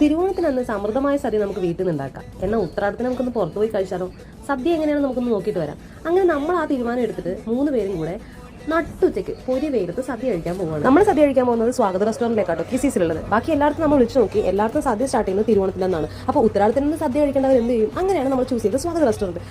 തിരുവോണത്തിന് അന്ന് സമൃദ്ധമായ സദ്യ നമുക്ക് വീട്ടിൽ നിന്ന് ഉണ്ടാക്കാം. എന്നാൽ ഉത്രാടത്തിന് നമുക്കൊന്ന് പുറത്തു പോയി കഴിച്ചാലോ? സദ്യ എങ്ങനെയാണെന്ന് നമുക്കൊന്ന് നോക്കിയിട്ട് വരാം. അങ്ങനെ നമ്മൾ ആ തീരുമാനം എടുത്തിട്ട് മൂന്ന് പേരും കൂടെ നട്ടുച്ചയ്ക്ക് പൊരി വെയിലത്ത് സദ്യ കഴിക്കാൻ പോവുകയാണ്. നമ്മൾ സദ്യ കഴിക്കാൻ പോകുന്നത് സ്വാഗത റെസ്റ്റോറന്റിലേക്കാട്ടോ കിസീസിലുള്ളത് ബാക്കി എല്ലായിടത്തും നമ്മൾ വിളിച്ചു നോക്കി. എല്ലായിടത്തും സദ്യ സ്റ്റാർട്ട് ചെയ്യുന്നത് തിരുവോണത്തിലെന്നാണ്. അപ്പോൾ ഉത്തരാടത്തിൽ നിന്ന് സദ്യ കഴിക്കേണ്ടവർ എന്ത് ചെയ്യും? അങ്ങനെയാണ് നമ്മൾ ചൂസ് ചെയ്തത് സ്വാഗത റെസ്റ്റോറന്റ്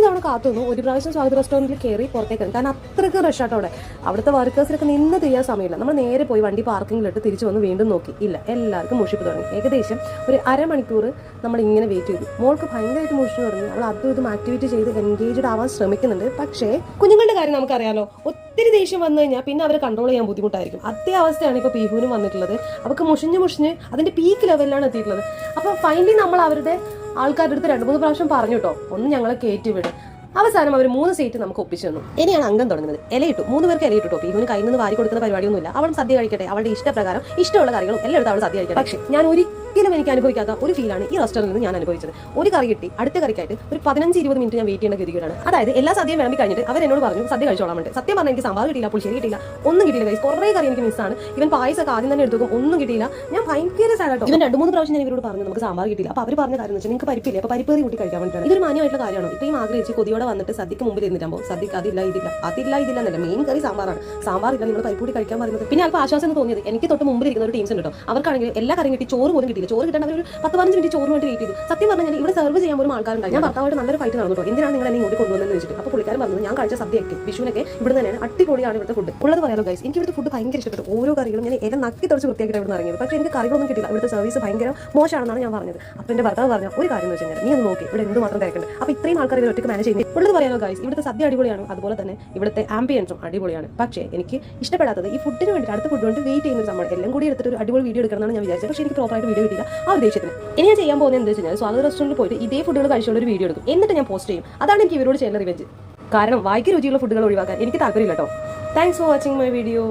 ഒത്തിരി തവണ കാത്തുനിന്നു. ഒരു പ്രാവശ്യം സ്വാഗത റെസ്റ്റോറന്റിൽ കയറി പുറത്തേക്ക് കാരണം അത്രയ്ക്ക് റഷാട്ടോ അവിടെ. അവിടുത്തെ വർക്കേഴ്സിനൊക്കെ നിന്ന് തീയാൻ സമയമില്ല. നമ്മൾ നേരെ പോയി വണ്ടി പാർക്കിങ്ങിലിട്ട് തിരിച്ചു വന്ന് വീണ്ടും നോക്കി. ഇല്ല എല്ലാവർക്കും മുഷിപ്പ് തുടങ്ങി. ഏകദേശം ഒരു അരമണിക്കൂർ നമ്മൾ ഇങ്ങനെ വെയിറ്റ് ചെയ്തു. മോൾക്ക് ഭയങ്കരമായിട്ട് മുഷിപ്പ് തുടങ്ങി. അവൾ അതും ഇതും ആക്ടിവിറ്റി ചെയ്ത് എൻഗേജ്ഡ് ആവാൻ ശ്രമിക്കുന്നുണ്ട്. പക്ഷേ കുഞ്ഞുങ്ങളുടെ കാര്യം നമുക്കറിയാലോ. ഒത്തിരി ദേഷ്യം വന്നു കഴിഞ്ഞാൽ പിന്നെ അവരെ കൺട്രോൾ ചെയ്യാൻ ബുദ്ധിമുട്ടായിരിക്കും. അതേ അവസ്ഥയാണ് ഇപ്പോൾ പീഹുവിനും വന്നിട്ടുള്ളത്. അവർക്ക് മുഷിഞ്ഞ് മുഷിഞ്ഞ് അതിന്റെ പീക്ക് ലെവലിലാണ് എത്തിയിട്ടുള്ളത്. അപ്പോൾ ഫൈനലി നമ്മൾ അവരുടെ ആൾക്കാരുടെ അടുത്ത് രണ്ട് മൂന്ന് പ്രാവശ്യം പറഞ്ഞു കേട്ടോ. ഒന്ന് ഞങ്ങളെ കയറ്റി വിട്. അവസാനം അവർ മൂന്ന് സീറ്റ് നമുക്ക് ഒപ്പിച്ചു തന്നു. ഇനിയാണ് അംഗം തുടങ്ങുന്നത്. ഇലയിട്ടു. മൂന്ന് പേർക്ക് ഇലയിട്ടു കേട്ടോ. പീഹുവിന് കയ്യിൽ നിന്ന് വാരി കൊടുക്കുന്ന പരിപാടിയൊന്നുമില്ല. അവൾ സദ്യ കഴിക്കട്ടെ. അവളുടെ ഇഷ്ടപ്രകാരം ഇഷ്ടമുള്ള കറികളും എല്ലാം എടുത്ത് അവൾ സദ്യ കഴിക്കട്ടെ. പക്ഷേ ഞാൻ ഒരിക്കലും എനിക്ക് അനുഭവിക്കാത്ത ഒരു ഫീലാണ് ഈ റെസ്റ്റോറന്റിൽ നിന്ന് ഞാൻ അനുഭവിച്ചത്. ഒരു കറി കിട്ടി അടുത്ത കറിക്കായിട്ട് ഒരു പതിനഞ്ച് ഇരുപത് മിനിറ്റ് ഞാൻ വെയിറ്റ് ചെയ്യേണ്ട ഗതികേടാണ്. അതായത് എല്ലാ സദ്യയും വിളമ്പി കഴിഞ്ഞിട്ട് അവർ എന്നോട് പറഞ്ഞു സദ്യ കഴിച്ചോളാം സത്യം പറഞ്ഞാൽ എനിക്ക് സാമ്പാർ കിട്ടില്ല പുളിശ്ശേരി കിട്ടിയില്ല ഒന്നും കിട്ടിയില്ല കൈസ് കുറേ കറി എനിക്ക് മിസ്സാണ് ഇവൻ പായസമൊക്കെ ആദ്യം തന്നെ എടുത്തു ഒന്നും കിട്ടിയില്ല. ഞാൻ ഭയങ്കര സാഡാട്ടോ ഇവൻ രണ്ട് മൂന്ന് പ്രാവശ്യം ഞാൻ ഇവരോട് പറഞ്ഞു നമുക്ക് സാമ്പാർ കിട്ടില്ല അപ്പോൾ അവർ പറഞ്ഞ കാര്യം വെച്ചാൽ നിങ്ങൾക്ക് പരിപ്പില്ല? അപ്പോൾ പരിപ്പേറി കൂട്ടി കഴിക്കാൻ വേണ്ടിയിട്ടാണ് ഇതൊരു മാന്യമായിട്ടുള്ള കാര്യമാണോ? ഇത്രയും ആഗ്രഹിച്ച് കൊതിയോടെ വന്നിട്ട് സദ്യക്ക് മുമ്പിൽ ഇരുന്നിട്ടാകുമ്പോൾ സദ്യക്ക് അതില്ല ഇതില്ല അതില്ല ഇതില്ല എന്നല്ല. മെയിൻ കറി സാമ്പാറാണ്. സാമ്പാർ ഇല്ല നിങ്ങൾ പരിപ്പ് കൂടി കഴിക്കാൻ പറയുന്നത് പിന്നെ അല്പം ആശ്വാസം തോന്നിയത് എനിക്ക് തൊട്ട് മുമ്പിൽ ഇരിക്കുന്ന ഒരു ടീംസ് ഉണ്ട് കേട്ടോ അവർക്കാണെങ്കിൽ എല്ലാ കറിയും കിട്ടി ചോറ് പോലും കിട്ടിയില്ല. ചോറ് കിട്ടാൻ അവർ ഒരു പത്ത് പതിനഞ്ച് മിനിറ്റ് ചോറിന് വേണ്ടി വെയിറ്റ് ചെയ്തു. സത്യം പറഞ്ഞാൽ ഇവിടെ സെർവ് ചെയ്യാൻ പോലും ആൾക്കാരുണ്ടായി ഞാൻ ഭർത്താവായിട്ട് നല്ലൊരു ഫൈറ്റ് നടന്നു കേട്ടോ. എന്തിനാണ് നിങ്ങൾ എന്നെ ഇങ്ങോട്ട് കൊണ്ടുവന്നെന്ന് വെച്ചിട്ട്? അപ്പോൾ പുള്ളിക്കാരൻ പറഞ്ഞത് ഞാൻ കഴിച്ച സദ്യയൊക്കെ വിഷുവിനൊക്കെ ഇവിടെ തന്നെയാണ്. അടിപൊളിയാണ് ഇവിടുത്തെ ഫുഡ് ഉള്ളത് പറയാലോ ഗൈസ് എനിക്ക് ഇവിടുത്തെ ഫുഡ് ഭയങ്കര ഇഷ്ടപ്പെട്ടു. ഓരോ കറികളും ഞാൻ എല്ലാം നക്കി തുടച്ച് വൃത്തിയാക്കിയിട്ട് ഇവിടെ ഇറങ്ങിയത്. പക്ഷേ എനിക്ക് കറികളൊന്നും കിട്ടില്ല ഇവിടുത്തെ സർവീസ് ഭയങ്കര മോശമാണെന്നാണ് ഞാൻ പറഞ്ഞത്. അപ്പോൾ എന്റെ ഭർത്താവ് പറഞ്ഞ ഒരു കാര്യം എന്ന് വെച്ചാൽ നീ ഒന്ന് നോക്കി. ഇവിടെ എന്ത് മാത്രം തിരക്കുണ്ട്. അപ്പോൾ ഇത്രയും ആൾക്കാർ ഇവർ ഒറ്റയ്ക്ക് മാനേജ് ചെയ്യുന്നത് ഉള്ളത് പറയാലോ ഗൈസ് ഇവിടുത്തെ സദ്യ അടിപൊളിയാണ്. അതുപോലെ തന്നെ ഇവിടുത്തെ ആംബിയൻസും അടിപൊളിയാണ്. പക്ഷേ എനിക്ക് ഇഷ്ടപ്പെടാത്തത് ഈ ഫുഡിന് വേണ്ടി അടുത്ത ഫുഡ് വേണ്ടി വെയിറ്റ് ചെയ്യുന്ന സമയം എല്ലാം കൂടി എടുത്തിട്ട് ഒരു അടിപൊളി വീഡിയോ എടുക്കണമെന്നാണ് ഞാൻ വിചാരിച്ചത്. പക്ഷേ എനിക്ക് പ്രോപ്പറായിട്ട് വീഡിയോ കിട്ടില്ല ആ ഒരു ദേഷ്യത്തിന് ഇനി ഞാൻ ചെയ്യാൻ പോകുന്നത് എന്താ വെച്ചാൽ സ്വാഗത റെസ്റ്റോറന്റിൽ പോയിട്ട് ഇതേ ഫുഡുകൾ കഴിച്ചുള്ള ഒരു വീഡിയോ എടുക്കും. എന്നിട്ട് ഞാൻ പോസ്റ്റ് ചെയ്യും. അതാണ് എനിക്ക് ഇവരോട് ചെയ്യുന്ന റിവെഞ്ച് കാരണം വായിക്ക് രുചിയുള്ള ഫുഡുകൾ ഒഴിവാക്കാൻ എനിക്ക് താല്പര്യമില്ല കേട്ടോ thanks for watching my video